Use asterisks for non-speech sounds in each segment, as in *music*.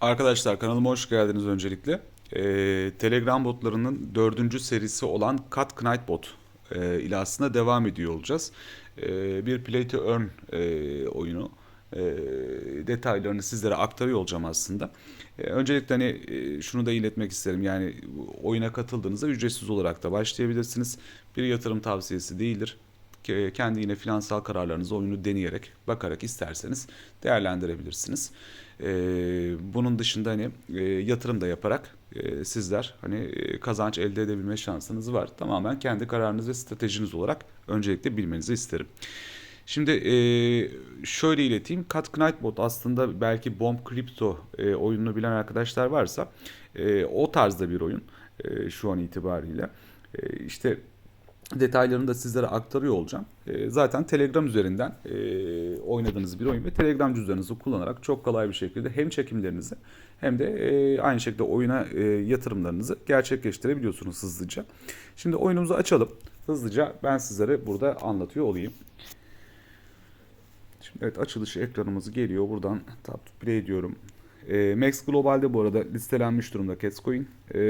Arkadaşlar kanalıma hoş geldiniz öncelikle. Ee, Telegram botlarının dördüncü serisi olan Cut Knight bot e, ile aslında devam ediyor olacağız. Ee, bir Play to Earn e, oyunu. E, detaylarını sizlere aktarıyor olacağım aslında. E, öncelikle hani e, şunu da iletmek isterim. Yani oyuna katıldığınızda ücretsiz olarak da başlayabilirsiniz. Bir yatırım tavsiyesi değildir. Ke- Kendi yine finansal kararlarınızı oyunu deneyerek, bakarak isterseniz değerlendirebilirsiniz. Ee, bunun dışında hani e, yatırım da yaparak e, sizler hani e, kazanç elde edebilme şansınız var. Tamamen kendi kararınız ve stratejiniz olarak öncelikle bilmenizi isterim. Şimdi e, şöyle ileteyim. Cut Knight Bot aslında belki Bomb Crypto e, oyununu bilen arkadaşlar varsa e, o tarzda bir oyun e, şu an itibariyle. E, işte detaylarını da sizlere aktarıyor olacağım. E, zaten Telegram üzerinden e, oynadığınız bir oyun ve Telegram cüzdanınızı kullanarak çok kolay bir şekilde hem çekimlerinizi hem de e, aynı şekilde oyuna e, yatırımlarınızı gerçekleştirebiliyorsunuz hızlıca. Şimdi oyunumuzu açalım. Hızlıca ben sizlere burada anlatıyor olayım. Şimdi evet açılışı ekranımız geliyor. Buradan tap play diyorum. E, Max Global'de bu arada listelenmiş durumda Catscoin e,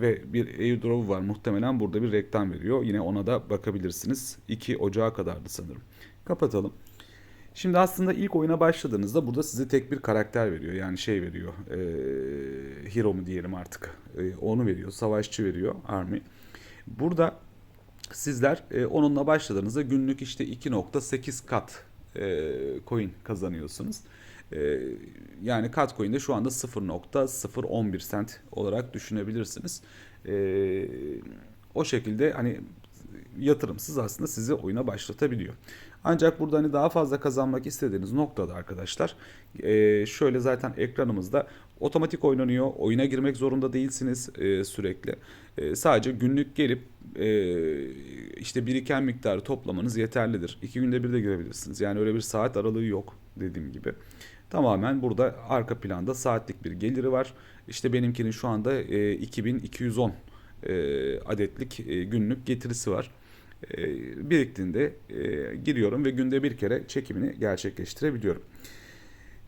ve bir airdrop var. Muhtemelen burada bir reklam veriyor. Yine ona da bakabilirsiniz. 2 Ocağı kadardı sanırım. Kapatalım. Şimdi aslında ilk oyuna başladığınızda burada size tek bir karakter veriyor. Yani şey veriyor. E, hero mu diyelim artık. E, onu veriyor. Savaşçı veriyor. Army. Burada sizler e, onunla başladığınızda günlük işte 2.8 kat e, coin kazanıyorsunuz. E, yani kat coin de şu anda 0.011 cent olarak düşünebilirsiniz. E, o şekilde hani yatırımsız aslında sizi oyuna başlatabiliyor. Ancak burada hani daha fazla kazanmak istediğiniz noktada arkadaşlar e, şöyle zaten ekranımızda otomatik oynanıyor. Oyuna girmek zorunda değilsiniz e, sürekli. E, sadece günlük gelip işte biriken miktarı toplamanız yeterlidir. İki günde bir de girebilirsiniz. Yani öyle bir saat aralığı yok dediğim gibi. Tamamen burada arka planda saatlik bir geliri var. İşte benimkinin şu anda e, 2210 e, adetlik günlük getirisi var. E, biriktiğinde e, giriyorum ve günde bir kere çekimini gerçekleştirebiliyorum.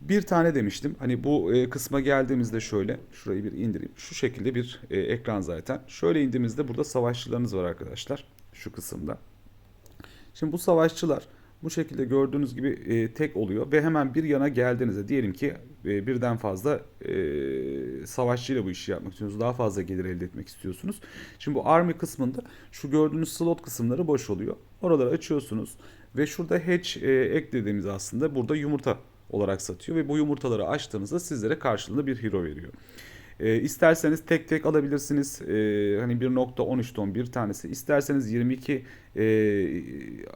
Bir tane demiştim. Hani bu e, kısma geldiğimizde şöyle, şurayı bir indireyim. Şu şekilde bir ekran zaten. Şöyle indiğimizde burada savaşçılarınız var arkadaşlar. Şu kısımda. Şimdi bu savaşçılar bu şekilde gördüğünüz gibi e, tek oluyor ve hemen bir yana geldiğinizde diyelim ki e, birden fazla e, savaşçıyla bu işi yapmak istiyorsunuz. Daha fazla gelir elde etmek istiyorsunuz. Şimdi bu army kısmında şu gördüğünüz slot kısımları boş oluyor. Oraları açıyorsunuz ve şurada hatch e, eklediğimiz aslında burada yumurta olarak satıyor ve bu yumurtaları açtığınızda sizlere karşılığında bir hero veriyor. E, isterseniz tek tek alabilirsiniz. E, hani 1.13 ton bir tanesi. İsterseniz 22 e,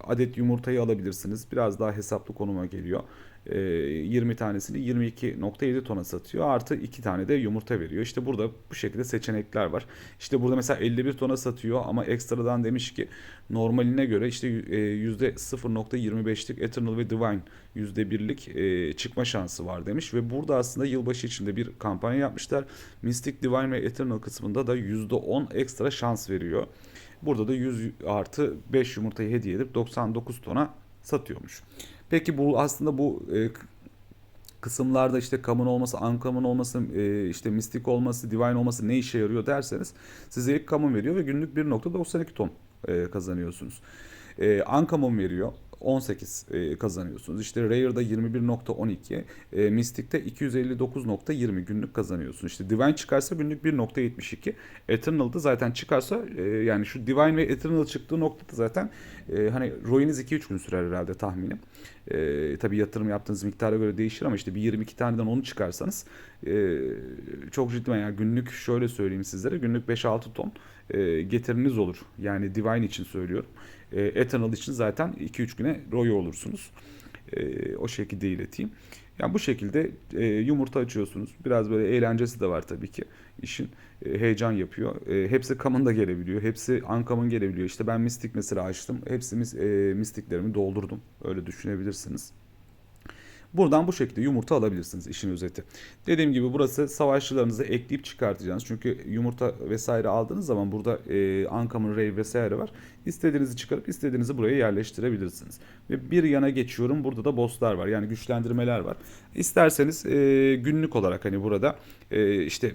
adet yumurtayı alabilirsiniz. Biraz daha hesaplı konuma geliyor. E, 20 tanesini 22.7 tona satıyor. Artı 2 tane de yumurta veriyor. İşte burada bu şekilde seçenekler var. İşte burada mesela 51 tona satıyor ama ekstradan demiş ki normaline göre işte e, %0.25'lik Eternal ve Divine %1'lik e, çıkma şansı var demiş ve burada aslında yılbaşı içinde bir kampanya yapmışlar. Mystic Divine ve Eternal kısmında da %10 ekstra şans veriyor. Burada da 100 artı 5 yumurtayı hediye edip 99 tona satıyormuş. Peki bu aslında bu e, kısımlarda işte common olması, uncommon olması, e, işte mistik olması, divine olması ne işe yarıyor derseniz size ilk common veriyor ve günlük 1.92 ton e, kazanıyorsunuz. E, uncommon veriyor. 18 e, kazanıyorsunuz. İşte Rare'da 21.12, e, Mystic'te 259.20 günlük kazanıyorsunuz. İşte Divine çıkarsa günlük 1.72. Eternal'da zaten çıkarsa e, yani şu Divine ve Eternal çıktığı noktada zaten e, hani ROI'niz 2-3 gün sürer herhalde tahminim. E, tabii yatırım yaptığınız miktara göre değişir ama işte bir 22 taneden onu çıkarsanız e, çok ciddi yani günlük şöyle söyleyeyim sizlere günlük 5-6 ton e, getiriniz olur. Yani Divine için söylüyorum. E, Eternal için zaten 2-3 güne ROI olursunuz. E, o şekilde ileteyim. Yani bu şekilde e, yumurta açıyorsunuz. Biraz böyle eğlencesi de var tabii ki. İşin e, heyecan yapıyor. E, hepsi common da gelebiliyor. Hepsi uncommon gelebiliyor. İşte ben Mystic mesela açtım. Hepsi e, Mystic'lerimi doldurdum. Öyle düşünebilirsiniz. Buradan bu şekilde yumurta alabilirsiniz işin özeti. Dediğim gibi burası savaşçılarınızı ekleyip çıkartacağınız. Çünkü yumurta vesaire aldığınız zaman burada e, Uncommon Ray vesaire var. İstediğinizi çıkarıp istediğinizi buraya yerleştirebilirsiniz. Ve bir yana geçiyorum. Burada da bosslar var. Yani güçlendirmeler var. İsterseniz e, günlük olarak hani burada e, işte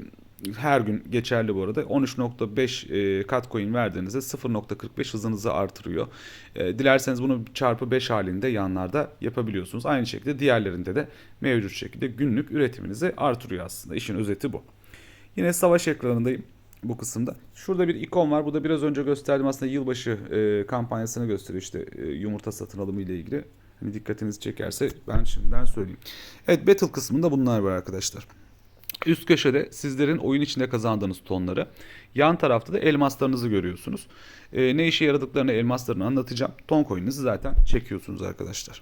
her gün geçerli bu arada 13.5 e, kat coin verdiğinizde 0.45 hızınızı artırıyor. E, dilerseniz bunu çarpı 5 halinde yanlarda yapabiliyorsunuz. Aynı şekilde diğerlerinde de mevcut şekilde günlük üretiminizi artırıyor aslında. İşin özeti bu. Yine savaş ekranındayım bu kısımda. Şurada bir ikon var. Bu da biraz önce gösterdiğim aslında yılbaşı e, kampanyasını gösteriyor işte e, yumurta satın alımı ile ilgili. Hani dikkatinizi çekerse ben şimdiden söyleyeyim. Evet battle kısmında bunlar var arkadaşlar. Üst köşede sizlerin oyun içinde kazandığınız tonları, yan tarafta da elmaslarınızı görüyorsunuz. E, ne işe yaradıklarını elmaslarını anlatacağım. Ton coin'inizi zaten çekiyorsunuz arkadaşlar.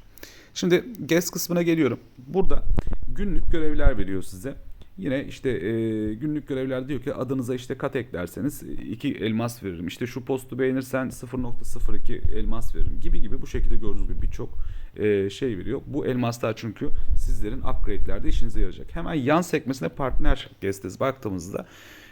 Şimdi guest kısmına geliyorum. Burada günlük görevler veriyor size. Yine işte e, günlük görevler diyor ki adınıza işte kat eklerseniz iki elmas veririm. İşte şu postu beğenirsen 0.02 elmas veririm gibi gibi bu şekilde gördüğünüz gibi birçok e, şey veriyor. Bu elmaslar çünkü sizlerin upgrade'lerde işinize yarayacak. Hemen yan sekmesine partner guest'e baktığımızda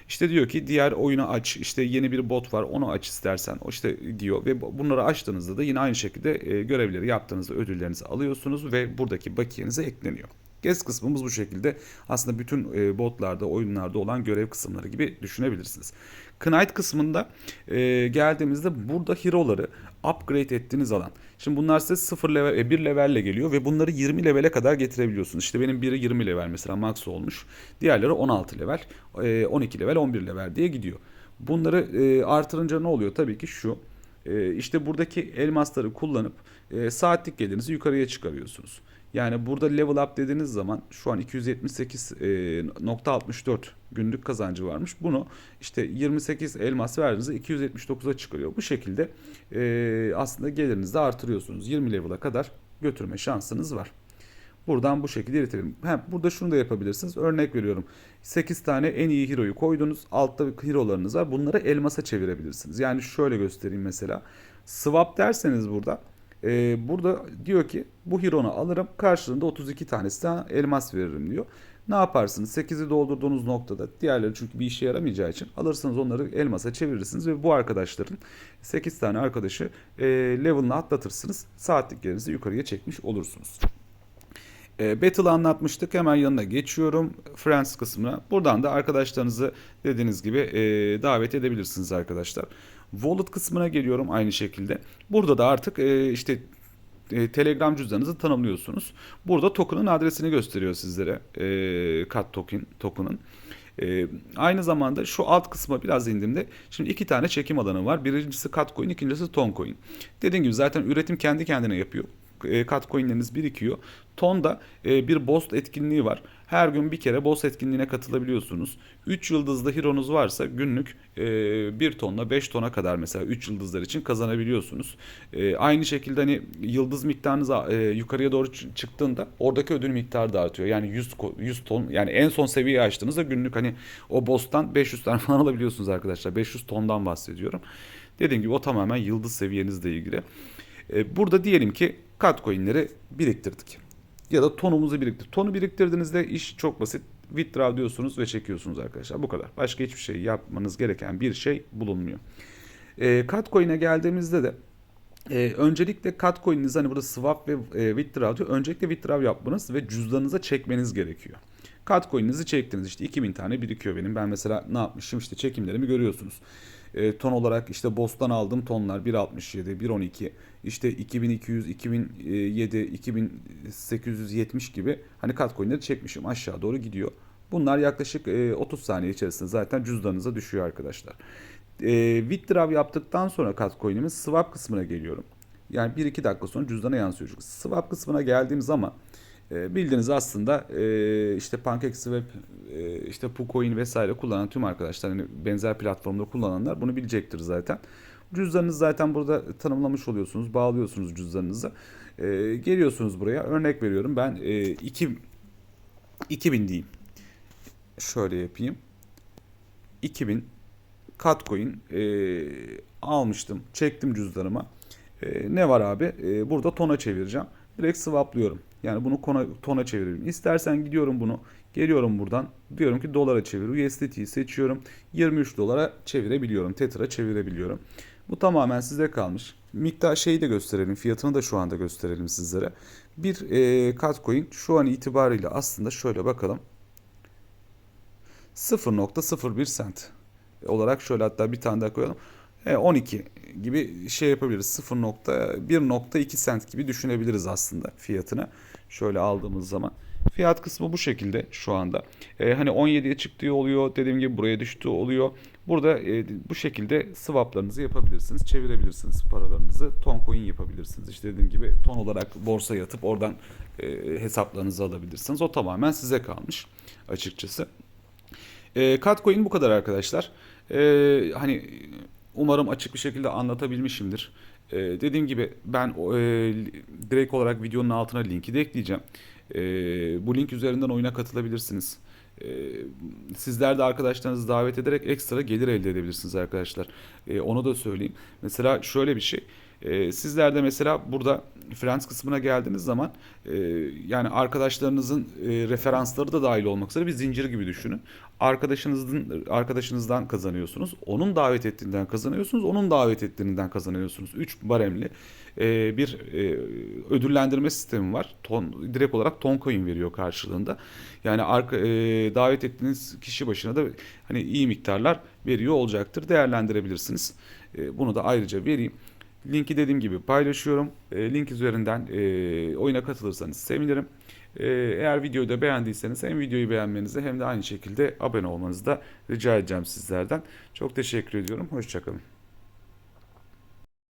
işte diyor ki diğer oyunu aç. İşte yeni bir bot var onu aç istersen. O işte diyor ve bunları açtığınızda da yine aynı şekilde e, görevleri yaptığınızda ödüllerinizi alıyorsunuz ve buradaki bakiyenize ekleniyor. Gez kısmımız bu şekilde. Aslında bütün e, botlarda, oyunlarda olan görev kısımları gibi düşünebilirsiniz. Knight kısmında e, geldiğimizde burada hero'ları upgrade ettiğiniz alan. Şimdi bunlar size 0 level, e, 1 levelle geliyor ve bunları 20 levele kadar getirebiliyorsunuz. İşte benim biri 20 level mesela max olmuş. Diğerleri 16 level, e, 12 level, 11 level diye gidiyor. Bunları e, artırınca ne oluyor? Tabii ki şu. E, işte buradaki elmasları kullanıp e, saatlik gelirinizi yukarıya çıkarıyorsunuz. Yani burada level up dediğiniz zaman şu an 278.64 günlük kazancı varmış. Bunu işte 28 elmas verdiğinizde 279'a çıkarıyor. Bu şekilde e, aslında gelirinizi artırıyorsunuz. 20 level'a kadar götürme şansınız var. Buradan bu şekilde iletelim. Hem burada şunu da yapabilirsiniz. Örnek veriyorum. 8 tane en iyi hero'yu koydunuz. Altta hero'larınız var. Bunları elmasa çevirebilirsiniz. Yani şöyle göstereyim mesela. Swap derseniz burada ee, burada diyor ki bu Hiron'u alırım karşılığında 32 tanesi elmas veririm diyor. Ne yaparsınız? 8'i doldurduğunuz noktada diğerleri çünkü bir işe yaramayacağı için alırsınız onları elmasa çevirirsiniz ve bu arkadaşların 8 tane arkadaşı e, level'ını atlatırsınız. Saatliklerinizi yukarıya çekmiş olursunuz. E, Battle'ı anlatmıştık. Hemen yanına geçiyorum. Friends kısmına. Buradan da arkadaşlarınızı dediğiniz gibi e, davet edebilirsiniz arkadaşlar. Wallet kısmına geliyorum aynı şekilde. Burada da artık e, işte e, Telegram cüzdanınızı tanımlıyorsunuz. Burada token'ın adresini gösteriyor sizlere. E, kat token token'ın. E, aynı zamanda şu alt kısma biraz indiğimde şimdi iki tane çekim alanı var. Birincisi Katcoin, ikincisi Toncoin. Dediğim gibi zaten üretim kendi kendine yapıyor. E, kat coinleriniz birikiyor. Ton'da e, bir Bost etkinliği var. Her gün bir kere Boss etkinliğine katılabiliyorsunuz. 3 yıldızlı hero'nuz varsa günlük e, 1 tonla 5 tona kadar mesela 3 yıldızlar için kazanabiliyorsunuz. E, aynı şekilde hani yıldız miktarınız e, yukarıya doğru çıktığında oradaki ödül miktarı da artıyor. Yani 100, 100 ton yani en son seviyeyi açtığınızda günlük hani o boss'tan 500 tane *laughs* falan alabiliyorsunuz arkadaşlar. 500 tondan bahsediyorum. Dediğim gibi o tamamen yıldız seviyenizle ilgili. E, burada diyelim ki kat coin'leri biriktirdik. Ya da tonumuzu biriktir. Tonu biriktirdiğinizde iş çok basit. Withdraw diyorsunuz ve çekiyorsunuz arkadaşlar. Bu kadar. Başka hiçbir şey yapmanız gereken bir şey bulunmuyor. E, Catcoin'e geldiğimizde de e, öncelikle Catcoin'iniz hani burada swap ve e, withdraw diyor. Öncelikle withdraw yapmanız ve cüzdanınıza çekmeniz gerekiyor. Catcoin'inizi çektiniz işte 2000 tane birikiyor benim. Ben mesela ne yapmışım işte çekimlerimi görüyorsunuz. E, ton olarak işte Bos'tan aldığım tonlar 1.67, 1.12, işte 2200, 2007, 2870 gibi hani coinleri çekmişim aşağı doğru gidiyor. Bunlar yaklaşık e, 30 saniye içerisinde zaten cüzdanınıza düşüyor arkadaşlar. E, withdraw yaptıktan sonra coin'imiz swap kısmına geliyorum. Yani 1-2 dakika sonra cüzdana yansıyor. Swap kısmına geldiğim zaman e, bildiğiniz aslında e, işte PancakeSwap, e, işte PuCoin vesaire kullanan tüm arkadaşlar hani benzer platformda kullananlar bunu bilecektir zaten. Cüzdanınızı zaten burada tanımlamış oluyorsunuz, bağlıyorsunuz cüzdanınızı. E, geliyorsunuz buraya. Örnek veriyorum ben e, 2 2000 diyeyim. Şöyle yapayım. 2000 Katcoin e, almıştım. Çektim cüzdanıma. E, ne var abi? E, burada tona çevireceğim. Direkt swaplıyorum. Yani bunu kona, tona çeviririm. İstersen gidiyorum bunu. Geliyorum buradan. Diyorum ki dolara çevir. USDT'yi seçiyorum. 23 dolara çevirebiliyorum. Tether'a çevirebiliyorum. Bu tamamen size kalmış. Miktar şeyi de gösterelim. Fiyatını da şu anda gösterelim sizlere. Bir e, Katcoin şu an itibariyle aslında şöyle bakalım. 0.01 sent olarak şöyle hatta bir tane daha koyalım. E, 12 gibi şey yapabiliriz. 0.1.2 sent gibi düşünebiliriz aslında fiyatını. Şöyle aldığımız zaman. Fiyat kısmı bu şekilde şu anda. E, hani 17'ye çıktığı oluyor. Dediğim gibi buraya düştüğü oluyor. Burada e, bu şekilde swaplarınızı yapabilirsiniz. Çevirebilirsiniz paralarınızı. Ton coin yapabilirsiniz. İşte dediğim gibi ton olarak borsaya atıp oradan e, hesaplarınızı alabilirsiniz. O tamamen size kalmış açıkçası. E, Katcoin bu kadar arkadaşlar. E, hani umarım açık bir şekilde anlatabilmişimdir. E, dediğim gibi ben e, direkt olarak videonun altına linki de ekleyeceğim. E, bu link üzerinden oyuna katılabilirsiniz. E, sizler de arkadaşlarınızı davet ederek ekstra gelir elde edebilirsiniz arkadaşlar. E, onu da söyleyeyim. Mesela şöyle bir şey. E, sizler de mesela burada Friends kısmına geldiğiniz zaman e, yani arkadaşlarınızın e, referansları da dahil olmak üzere bir zincir gibi düşünün. Arkadaşınızın arkadaşınızdan kazanıyorsunuz. Onun davet ettiğinden kazanıyorsunuz. Onun davet ettiğinden kazanıyorsunuz. 3 baremli e, bir e, ödüllendirme sistemi var. Ton direkt olarak ton coin veriyor karşılığında. Yani arka, e, davet ettiğiniz kişi başına da hani iyi miktarlar veriyor olacaktır. Değerlendirebilirsiniz. E, bunu da ayrıca vereyim. Linki dediğim gibi paylaşıyorum. E, link üzerinden e, oyuna katılırsanız sevinirim. E, eğer videoyu da beğendiyseniz hem videoyu beğenmenizi hem de aynı şekilde abone olmanızı da rica edeceğim sizlerden. Çok teşekkür ediyorum. Hoşçakalın.